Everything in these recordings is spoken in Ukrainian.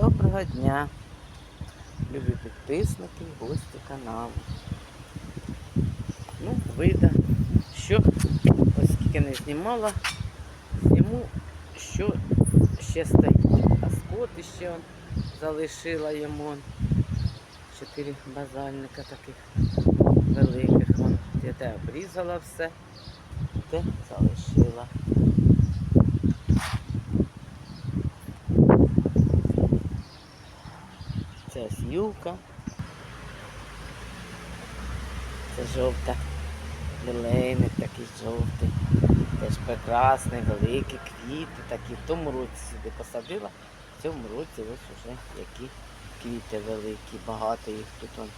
Доброго дня, любі підписники, гості каналу. Ну, вийде, що, оскільки не знімала, зніму, що ще стоїть. А скот ще залишила йому. Чотири базальника таких великих. Вон, де те обрізала все, де залишила. Юка. Це жовта. Лілейник такий жовтий. Теж прекрасний, великі квіти такі. В тому році сюди посадила, в цьому році ось уже які квіти великі, багато їх тут он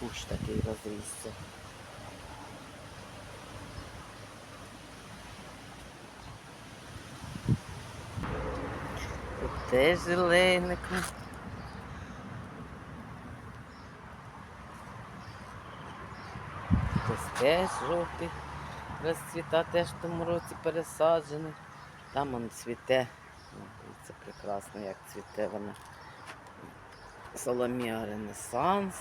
кущ такий розрісся. Тут теж зеленик. Ось теж жовтий розцвіта, теж в тому році пересаджений. Там он цвіте. Це прекрасно, як цвіте вона. Соломія Ренесанс.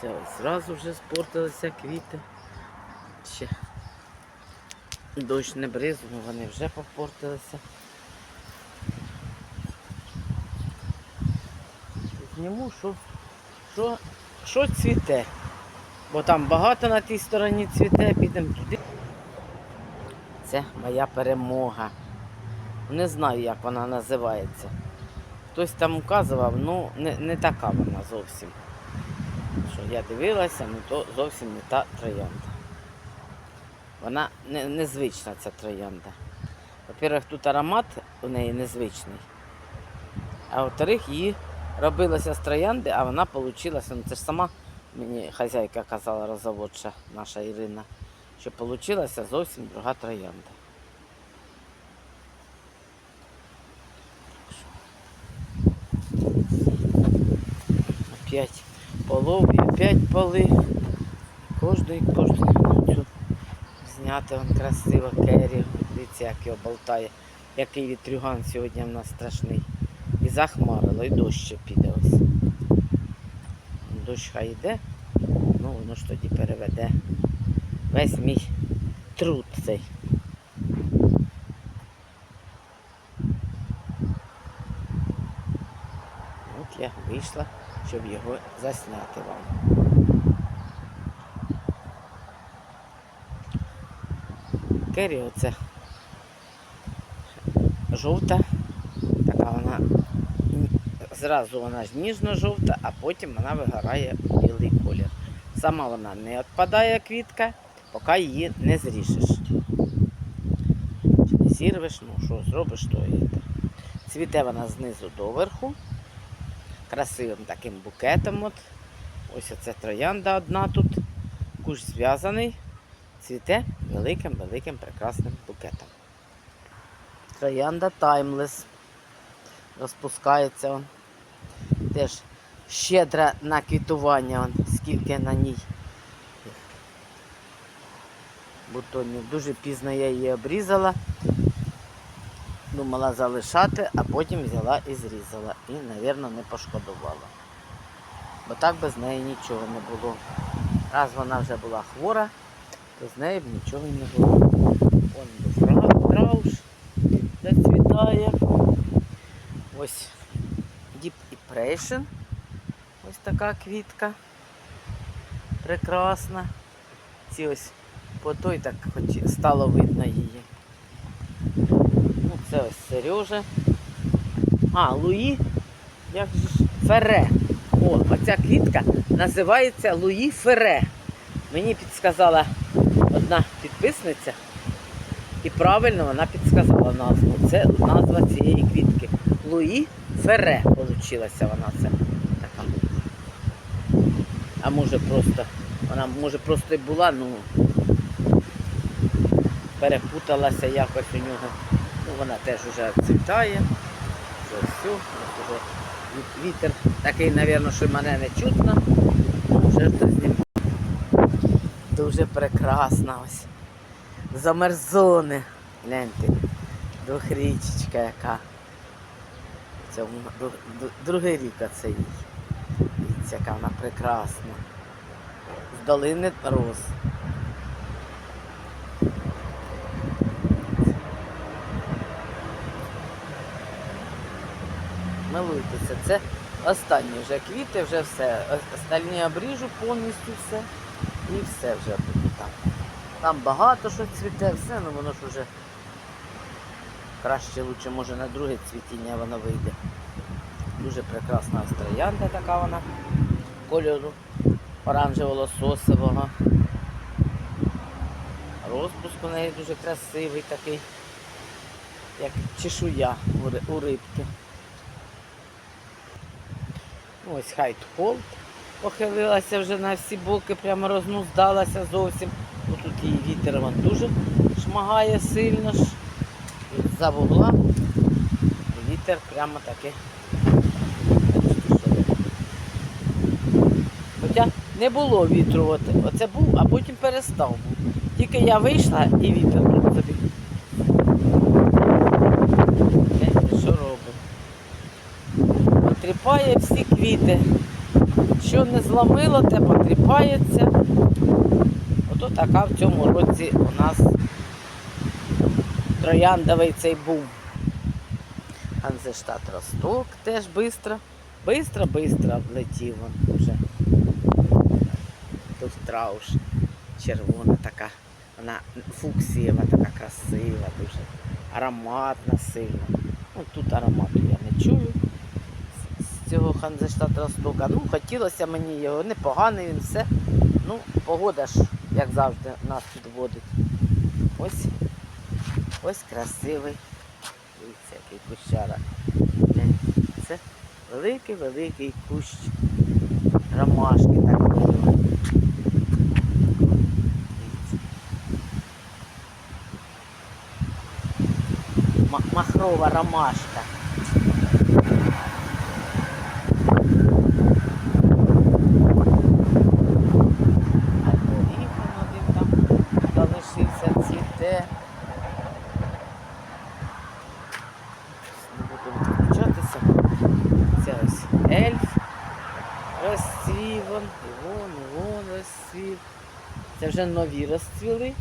Це ось зразу вже спортилися квіти. Ще дощ не бризнув, вони вже попортилися. Зніму, що, що, що цвіте. Бо там багато на тій стороні цвіте, підемо туди. Це моя перемога. Не знаю, як вона називається. Хтось там указував, ну не, не така вона зовсім. Що я дивилася, ну то зовсім не та троянда. Вона не, незвична ця троянда. Во-первых, тут аромат у неї незвичний. А во-вторых, її робилася з троянди, а вона получилася, ну це ж сама мені хазяйка казала роззаводча наша Ірина, що получилася зовсім друга троянда. Опять полов і опять поли. Кожний, кожний цю зняти он красиво керрі. Дивіться, як його болтає. Який вітрюган сьогодні в нас страшний. І захмарило, і дощ ще піде ось. Дощ хай йде, ну воно ж тоді переведе весь мій труд цей. От я вийшла, щоб його засняти вам. Кері оце жовта, зразу вона ж ніжно-жовта, а потім вона вигорає у білий колір. Сама вона не відпадає квітка, поки її не зріжеш. Не зірвеш, ну що зробиш, то і. Цвіте вона знизу до верху, красивим таким букетом. От. Ось оце троянда одна тут, кущ зв'язаний, цвіте великим-великим прекрасним букетом. Троянда Timeless. Розпускається. Теж щедра на квітування, он, скільки на ній бутонів. Дуже пізно я її обрізала. Думала залишати, а потім взяла і зрізала. І, мабуть, не пошкодувала. Бо так без неї нічого не було. Раз вона вже була хвора, то з нею б нічого не було. Вон до трауш зацвітає. Ось Deep Ось така квітка. Прекрасна. Ці ось по той так хоч стало видно її. Ну, це ось Сережа. А, Луї, як же Фере. О, оця квітка називається Луї Фере. Мені підсказала одна підписниця. І правильно вона підсказала назву. Це назва цієї квітки. Луї Фере получилася вона це така. А може просто, вона може просто і була, ну перепуталася якось у нього. Ну вона теж вже цвітає. Вже все, ві- вітер такий, мабуть, що мене не чутно. Вже. Дуже прекрасна ось. Замерзони. Гляньте, двохрічечка яка. Ду- другий рік оце їй. Яка вона прекрасна. З долини роз. Милуйтеся, це останні вже квіти, вже все. Остальні обріжу повністю все. І все вже буде там. Там багато що цвіте, все, ну воно ж вже краще лучше, може на друге цвітіння воно вийде. Дуже прекрасна троянда така вона кольору оранжево-лососового. Розпуск у неї дуже красивий такий, як чешуя у ри- рибки. Ось хайт холд похилилася вже на всі боки, прямо рознуздалася зовсім. Бо тут її вітер вон дуже шмагає сильно за вугла. Вітер прямо таки. Хоча не було вітру, от, оце був, а потім перестав був. Тільки я вийшла і вітер тут собі. Що робить. Потріпає всі квіти. Що не зламило, те потріпається. Ото така в цьому році у нас трояндовий цей бум. Ганзештат Росток теж швидко, швидко влетів він вже. Тут трауш червона така, вона фуксієва, така красива, дуже ароматна сильно. Ну, тут аромату я не чую з- з цього Ханзештат Ростока. Ну, хотілося мені його, непоганий він все. Ну, погода ж, як завжди, нас підводить. Ось, ось красивий. Дивіться, який кущара. Це великий-великий кущ ромашки такої. Махрова ромашка. А горіх он один там залишився, цвіте. Не буду відключатися. Це ось ельф розцвів, вон, і вон, і вон розцвів. Це вже нові розцвіли.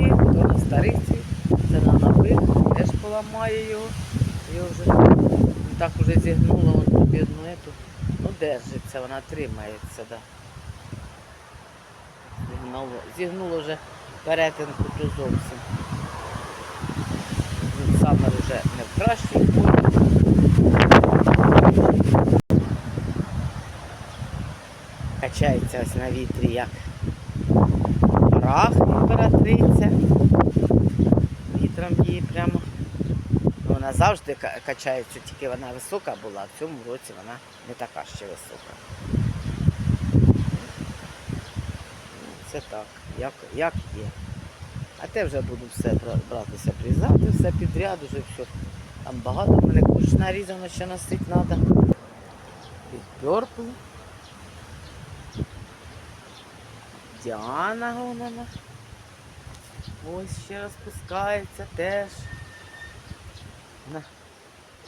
І то на старий цвіт. Це на нових, теж поламає його. Його вже так уже зігнуло вон по бідну ету. Ну держиться, вона тримається, да. Зігнуло, зігнуло вже перетинку то зовсім. Саме вже не в кращій формі. Качається ось на вітрі як рах імператриця. Вітром її прямо. Ну, Вона завжди качається, тільки вона висока була, а в цьому році вона не така ще висока. Це так, як, як є. А те вже буду все бра- братися призати, все підряд, уже все. Там багато мене куш нарізано, ще носити треба. Підперпли. Діана вона. Ось ще розпускається теж.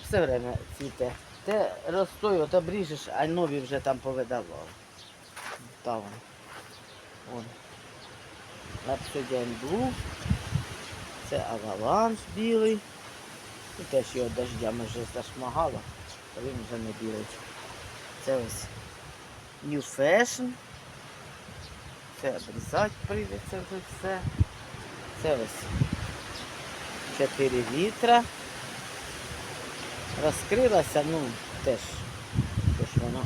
Все время цвіте. Те розстой, от обріжеш, а нові вже там повидавали. Та вон. Вон. Обсидіан Блу. Це аваланж білий. І теж його дождями вже зашмагало, то він вже не білий. Це ось New Fashion. Це обрізати прийдеться вже все. Це ось 4 вітра. Розкрилася, ну, теж, тож воно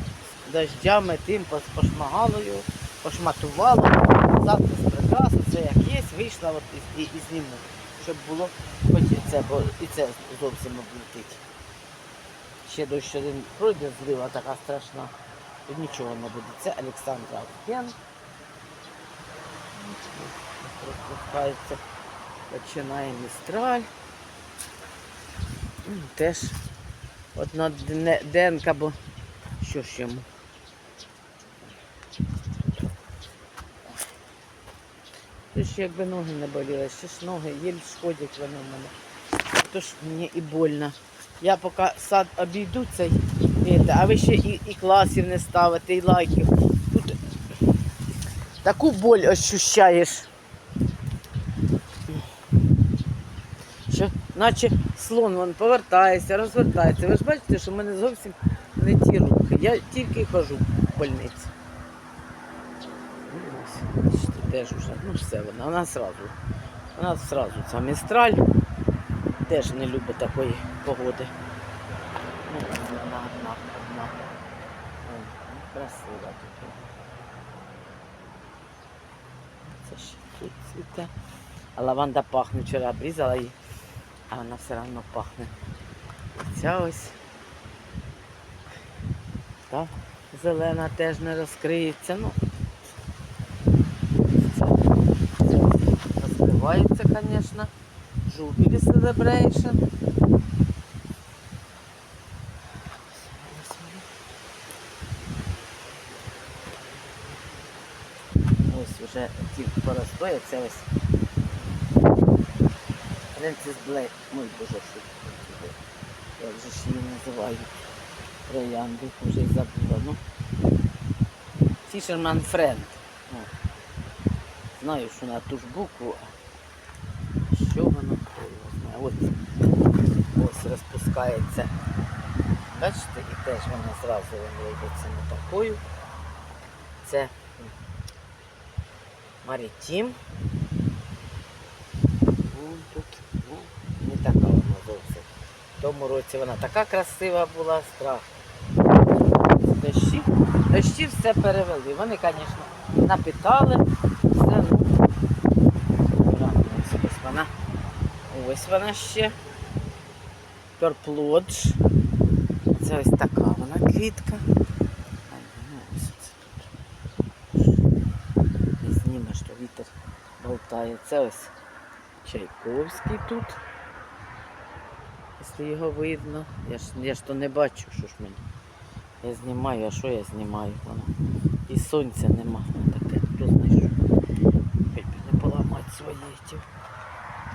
з дождями тим пос- пошмагало його, пошматувало. Захист прекрасно, це як є, вийшла от і, і, і зніму, щоб було хоч і це, бо і це зовсім облетить. Ще дощ один пройде, злива така страшна, то нічого не буде. Це Олександра Кен. Розпускається, починає містраль. Теж одна денка, бо що ж йому. Тож якби ноги не боліли, ще ж ноги єль сходять вони в мене. Тож мені і больно. Я поки сад обійду цей, а ви ще і, і класів не ставите, і лайків. Таку боль ощущаєш. Наче слон вон повертається, розвертається. Ви ж бачите, що в мене зовсім не ті рухи. Я тільки хожу в больниці. Ну, теж уже, ну все вона, вона сразу. Вона сразу ця містраль теж не любить такої погоди. Ну, ну, красива тут. Це ще тут цвіте. А лаванда пахне, вчора обрізала її, а вона все одно пахне. Ця ось. Та зелена теж не розкриється. Ну, розкривається, звісно. Жубілі Celebration. Ось вже ті поростоє, це ось Френсіс Блейк. Ой, боже, що? Як же ж її називають? Троянди, вже забула. Ну. Friend. О. Знаю, що на ту ж букву. Що воно знає? Ось, ось розпускається. Бачите, і теж вона зразу не такою. Це Марітім. Вон тут, ну, не така вона зовсім. В тому році вона така красива була, страх. Дощі, дощі все перевели. Вони, звісно, напитали. Все, ну, ось вона. Ось вона ще. Перплодж. Це ось така вона квітка. Ай, ну, ось це тут. Не знімеш, що вітер болтає. Це ось Чайковський тут. Якщо його видно. Я ж, я ж то не бачу, що ж мені. Я знімаю, а що я знімаю? Воно. І сонця нема. Таке, хто знайшов. Хоч би не поламати свої ті.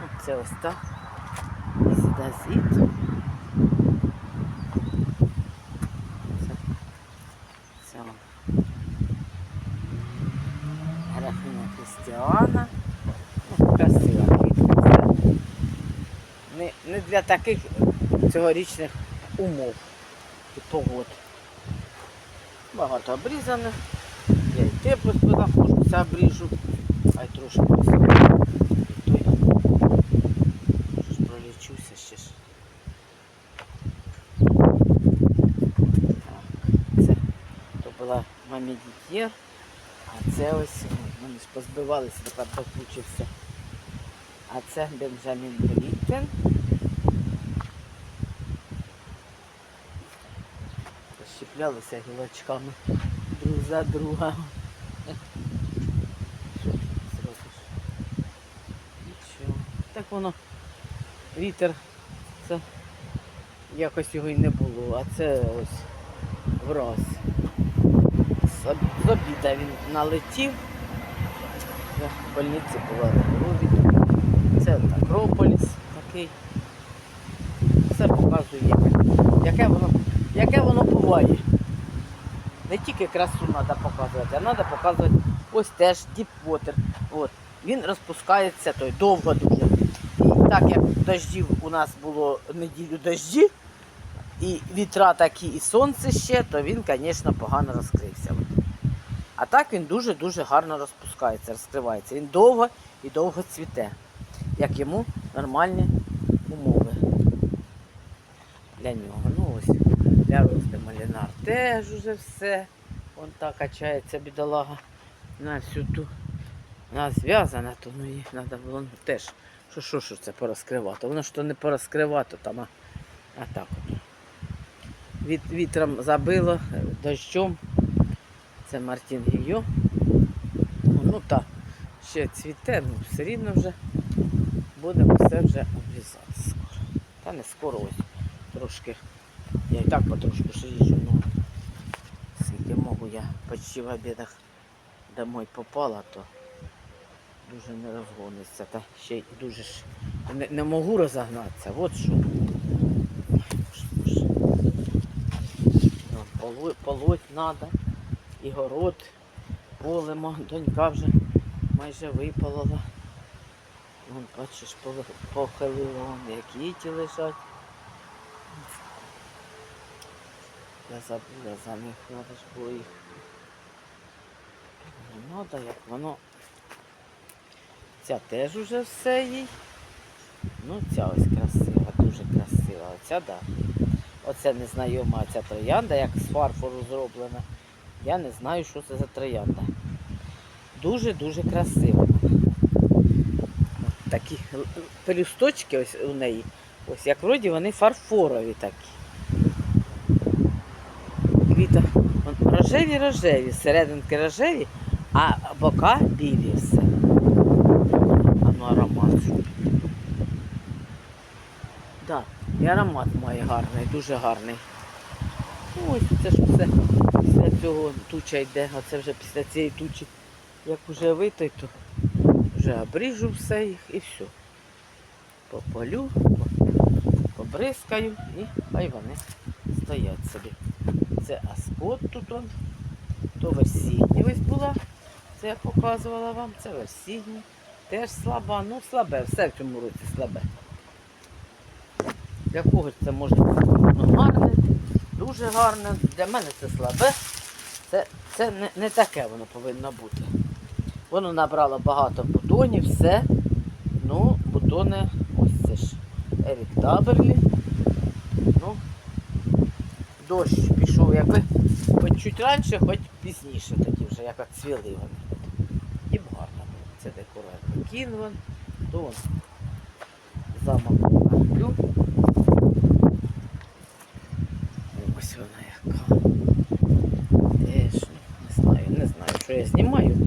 Ну, це ось так. І сюди зід. Це, це он. Графіня Крістіана. Ну, красива квітка. Це не, не для таких цьогорічних умов і погод. Багато обрізане. Я і те знаходжуся, обріжу. Хай трошки ось. І той. Може ж пролічуся ще ж. Це то була мамі дітєр, а це ось, вони ж позбивалися, тепер покучився. А це Бенджамін Бріттен. Щіплялися гілочками друг за друга. Що? Нічого. Так воно вітер, це якось його й не було, а це ось враз. З обіда він налетів. В больниці була дорозі. Це Акрополіс такий. Все показує, яке воно, яке воно буває. Не тільки красу треба показувати, а треба показувати ось теж діпвотер. От. Він розпускається той довго дуже. І так як дождів у нас було неділю дожді, і вітра такі, і сонце ще, то він, звісно, погано розкрився. А так він дуже-дуже гарно розпускається, розкривається. Він довго і довго цвіте, як йому нормальні умови для нього. Ну рости малінар теж уже все. Вон так качається бідолага на всю ту. Вона зв'язана, то ну їх треба було теж. Що, що, що це порозкривати? Воно ж то не порозкривати там, а, а так от. Від, вітром забило, дощом. Це Мартін Гійо. Ну так, ще цвіте, ну все рівно вже будемо все вже обрізати скоро. Та не скоро ось трошки. Я і так потрошку ще їжджу, ну скільки можу я почти в обідах домой попала, то дуже не розгониться. Та ще й дуже ж не, не можу розогнатися. От що. полоть, треба. І город полимо. Донька вже майже випалила. Вон, бачиш, похилила, вон, які лежать. Я забула за них, треба ж було їх. Не як воно. Ця теж уже все їй. Ну, ця ось красива, дуже красива. Оця, да. Оце незнайома ця троянда, як з фарфору зроблена. Я не знаю, що це за троянда. Дуже-дуже красива. Такі пелюсточки ось у неї. Ось як вроді вони фарфорові такі. Квіта рожеві-рожеві, серединки рожеві, а бока білі все. А ну аромат. Так, і аромат має гарний, дуже гарний. Ну, Ось це ж все після цього туча йде, а це вже після цієї тучі, як вже витой, то вже обріжу все їх і все. Пополю, по- побризкаю і хай вони стоять собі. Це аскот тут он. То версідня ось була. Це я показувала вам. Це версідня. Теж слаба. Ну, слабе, все в цьому році слабе. Для когось це може ну, гарне, дуже гарне. Для мене це слабе. Це, це не, не таке воно повинно бути. Воно набрало багато бутонів, все. Ну, бутони, ось це ж Ерік Таберлі. Ну, дощ пішов, якби хоч чуть раніше, хоч пізніше тоді вже, як цвіли вони. Б гарно було. Це декоративний кінван, то вон замок люблю. Ось вона яка. Теж, не знаю, не знаю, що я знімаю.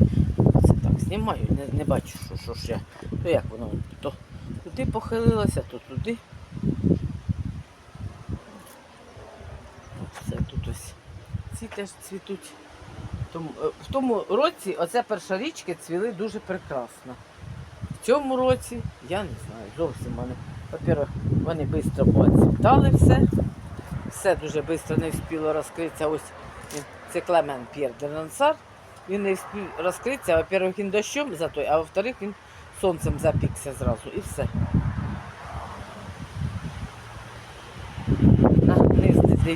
Це так знімаю, не, не бачу, що, що ж я. То як воно то туди похилилося, то туди. Це тут ось ці теж цвітуть. Тому, е, в тому році оце першорічки цвіли дуже прекрасно. В цьому році я не знаю, зовсім вони. Во-первых, вони швидко поцвітали все. Все дуже швидко не встигло розкритися. Ось він, це Клемен П'єр де Лансар. Він не встиг розкритися, во-первых, він дощом за той, а во-вторых, він сонцем запікся зразу і все.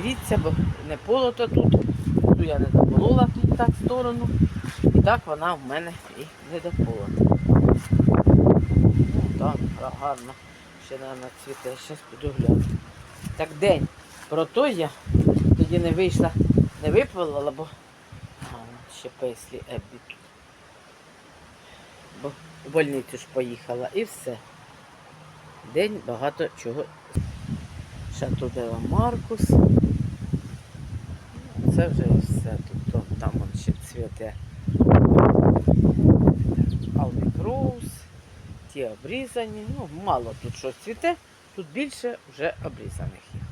Дивіться, бо не полото тут. Ту я не дополола тут так в сторону. І так вона в мене і не дополота. Ну, так, гарно. Ще на цвіте, зараз гляну. Так день. Про то я тоді не вийшла, не випалила, бо а, ще песлі Еббі тут. Бо в больницю ж поїхала і все. День багато чого. Шато Дева Маркус. Це вже і все. Тут то, там он ще цвіте. Алвік Ті обрізані. Ну, мало тут що цвіте, тут більше вже обрізаних їх.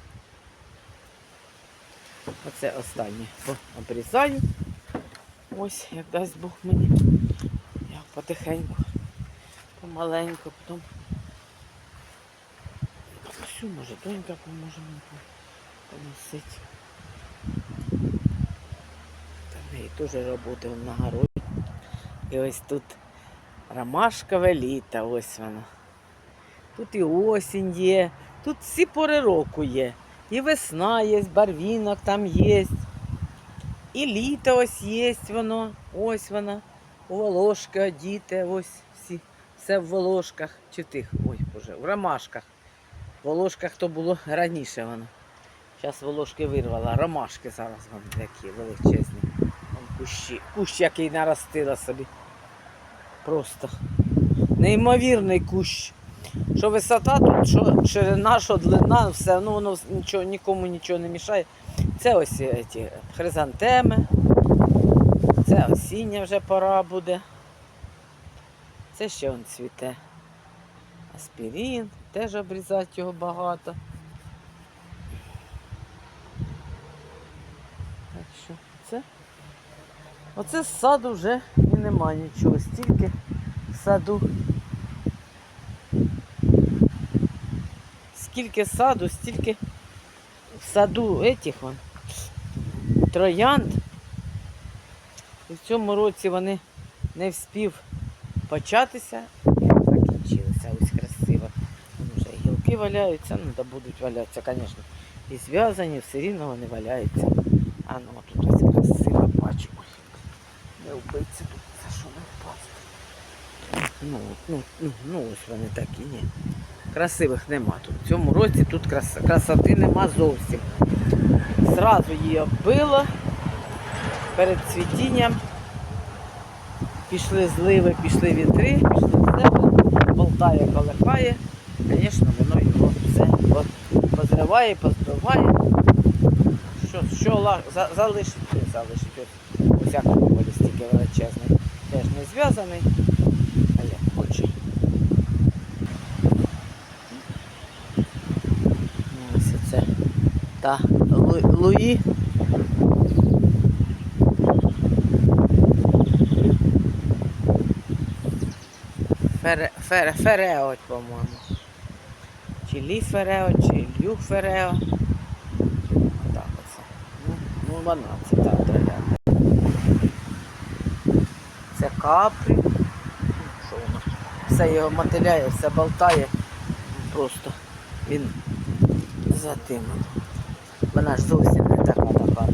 Оце останнє обрізаю. Ось, як дасть Бог мені. Я потихеньку, помаленьку, потім. Всю, може, донька поможе мені поносити. В теж вон на городі. І ось тут ромашкове літо, ось воно. Тут і осінь є, тут всі пори року є. І весна є, барвінок там є. І літо ось є воно, ось воно. У волошки одіте, ось всі. Все в волошках. Чи тих, ой, боже, в ромашках. В волошках то було раніше воно. Зараз волошки вирвала, ромашки зараз вони такі величезні. Кущі. Кущ, який наростила собі. Просто неймовірний кущ. Що висота тут, що ширина, що длина, все, ну воно нічого, нікому нічого не мішає. Це ось ті хризантеми. Це осіння вже пора буде. Це ще он цвіте. Аспірін, теж обрізати його багато. Так що це. Оце з саду вже і нема нічого. Стільки в саду. Скільки саду, стільки в саду етих вон троянд. І в цьому році вони не вспів початися і закінчилися. Ось красиво. Вже гілки валяються, ну да будуть валятися, звісно. І зв'язані, все рівно вони валяються. А ну тут ось красиво бачу. Не вбиться тут, за що не впасти. Ну, ну, ну, ну ось вони такі, ні. Красивих нема тут. В цьому році тут краса, красоти нема зовсім. Зразу її оббило перед цвітінням. Пішли зливи, пішли вітри, пішли все, болтає, колихає. Звісно, воно його все по- позриває, позбиває. Що, що залишить, залишить. Ось, як полі стільки величезний. Теж не зв'язаний, а як хоче. Ну, Ось це та Лу- Луї. Фере, фере, Ферео, по-моєму. Чи Лі Ферео, чи Лю Ферео. Так оце. Ну, ну вона, це та Ну, Що воно? Все його мотиляє, все болтає. Просто він за тим. Вона ж зовсім не така така.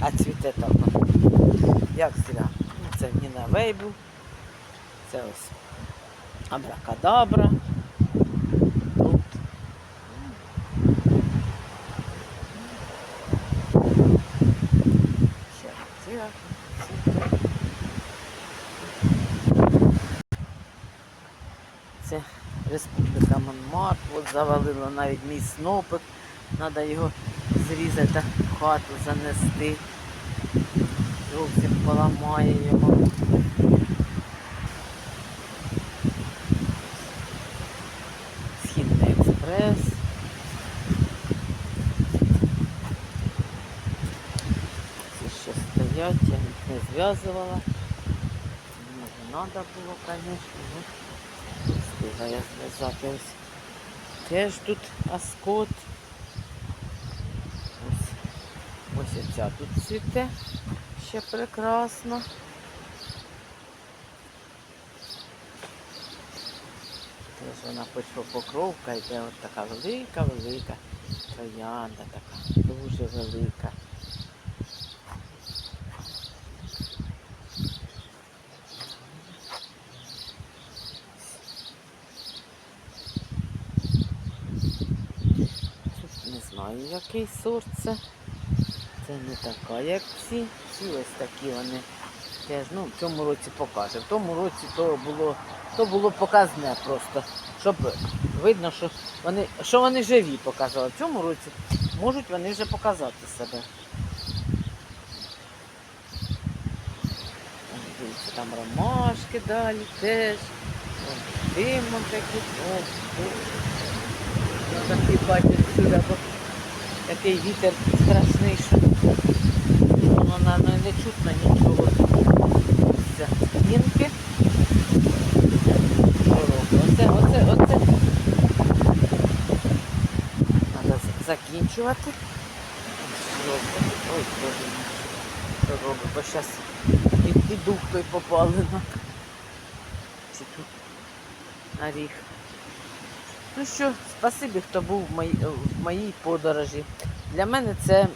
А цвіте так. ну, Як зря. Це Це Ніна Вейбл. Це ось Абракадабра. Тут. Ще ці ці. Це Республіка Монмарт. От завалило навіть мій снопик. Треба його зрізати, хату занести. Зовсім поламає його. Східний експрес. Ці ще стоять, я їх не зв'язувала. Може треба було, звісно, я зв'язати ось. Теж тут аскот. Ось, ось оця тут цвіте. Ще прекрасно. Теж вона почвопокровка йде от така велика-велика троянда така, дуже велика. Тут не знаю, який сорт це. Це не така, як всі. Всі ось такі вони. Теж, ну, в цьому році покаже. В тому році то було, то було показне просто. Щоб видно, що вони, що вони живі показали. В цьому році можуть вони вже показати себе. Дивіться, там ромашки далі теж. Димом такі. Ось. Такий бачу сюди, такий вітер страшний, що воно на не, чутно нічого. Це. Оце, оце, оце. Треба закінчувати. Ой, боже. Що робить? Бо зараз і, і дух той попалено. Чи тут на ріг. Ну що, спасибі, хто був в моїй, в моїй подорожі. Для мене це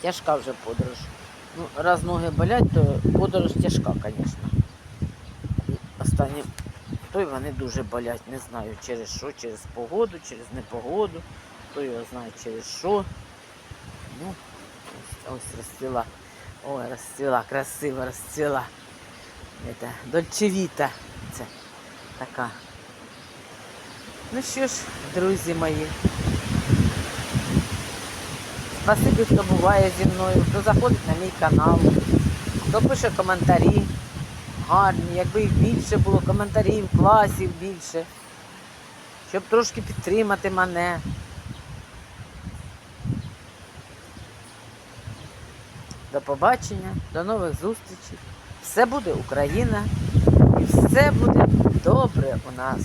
тяжка вже подорож. Ну, раз ноги болять, то подорож тяжка, звісно. Останні то й вони дуже болять, не знаю через що, через погоду, через непогоду, хто його знає через що. Ну, ось розцвіла. Ой, розцвіла, красиво розцвіла. Дольчевіта. Це така. Ну що ж, друзі мої. Спасибі, хто буває зі мною, хто заходить на мій канал, хто пише коментарі. Гарні, якби їх більше було, коментарів, класів більше. Щоб трошки підтримати мене. До побачення, до нових зустрічей. Все буде Україна і все буде добре у нас.